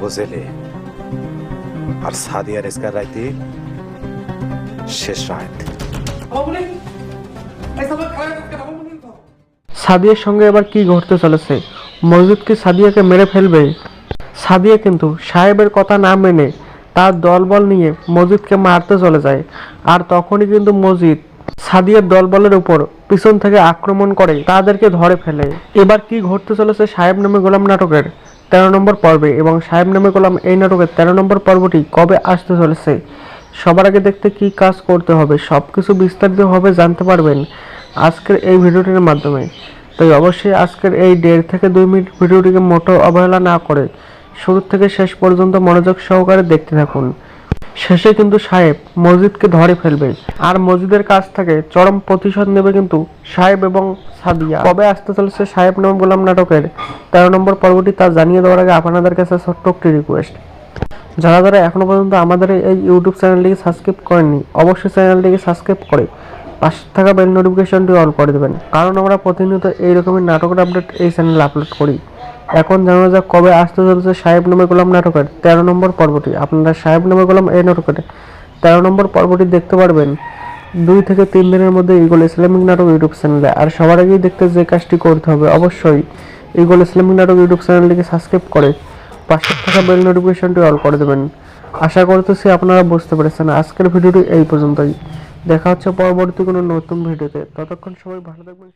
বুঝেলি আর সাদিয়ার ইসকার রাইতে শেষ রাত। সাদিয়ার সঙ্গে এবার কি ঘটতে চলেছে? মসজিদ কি সাদিয়াকে মেরে ফেলবে? সাদিয়া কিন্তু সাহেবের কথা না মেনে তার দলবল নিয়ে মসজিদকে মারতে চলে যায়। আর তখনই কিন্তু মসজিদ সাদিয়ার দলবলের উপর পিছন থেকে আক্রমণ করে তাদেরকে ধরে ফেলে। এবার কি ঘটতে চলেছে সাহেব নামে গোলাম নাটকের? তেরো নম্বর পর্বে এবং সাহেব নামে গোলাম এই নাটকের তেরো নম্বর পর্বটি কবে আসতে চলেছে? সবার আগে দেখতে কি কাজ করতে হবে সব কিছু বিস্তারিতভাবে জানতে পারবেন আজকের এই ভিডিওটির মাধ্যমে। তাই অবশ্যই আজকের এই দেড় থেকে দুই মিনিট ভিডিওটিকে মোটো অবহেলা না করে শুরু থেকে শেষ পর্যন্ত মনোযোগ সহকারে দেখতে থাকুন। শেষে কিন্তু সাহেব মসজিদকে ধরে ফেলবে। আর মসজিদের কাছ থেকে চরম প্রতিশোধ নেবে কিন্তু সাহেব এবং সাদিয়া। কবে আসতে চলেছে সাহেব নাম গোলাম নাটকের? তেরো নম্বর পর্বটি তা জানিয়ে দেওয়ার আগে আপনাদের কাছে ছোট্ট একটি রিকোয়েস্ট যারা যারা এখনও পর্যন্ত আমাদের এই ইউটিউব চ্যানেলটিকে সাবস্ক্রাইব করেননি, অবশ্যই চ্যানেলটিকে সাবস্ক্রাইব করে পাশে থাকা বেল নোটিফিকেশনটি অন করে দেবেন। কারণ আমরা প্রতিনিয়ত এই রকমের নাটকের আপডেট এই চ্যানেলে আপলোড করি। এখন জানা যাক কবে আসতে চলেছে সাহেব নামে গোলাম নাটকের তেরো নম্বর পর্বটি। আপনারা সাহেব নামে গোলাম এই নাটকের তেরো নম্বর পর্বটি দেখতে পারবেন দুই থেকে তিন দিনের মধ্যে ইগল ইসলামিক নাটক ইউটিউব চ্যানেলে। আর সবার আগেই দেখতে যে কাজটি করতে হবে অবশ্যই ইগল ইসলামিক নাটক ইউটিউব চ্যানেলটিকে সাবস্ক্রাইব করে পাশে থাকা বেল নোটিফিকেশনটি অল করে দেবেন। আশা করতেছি আপনারা বুঝতে পেরেছেন। আজকের ভিডিওটি এই পর্যন্তই। দেখা হচ্ছে পরবর্তী কোনো নতুন ভিডিওতে। ততক্ষণ সবাই ভালো থাকবেন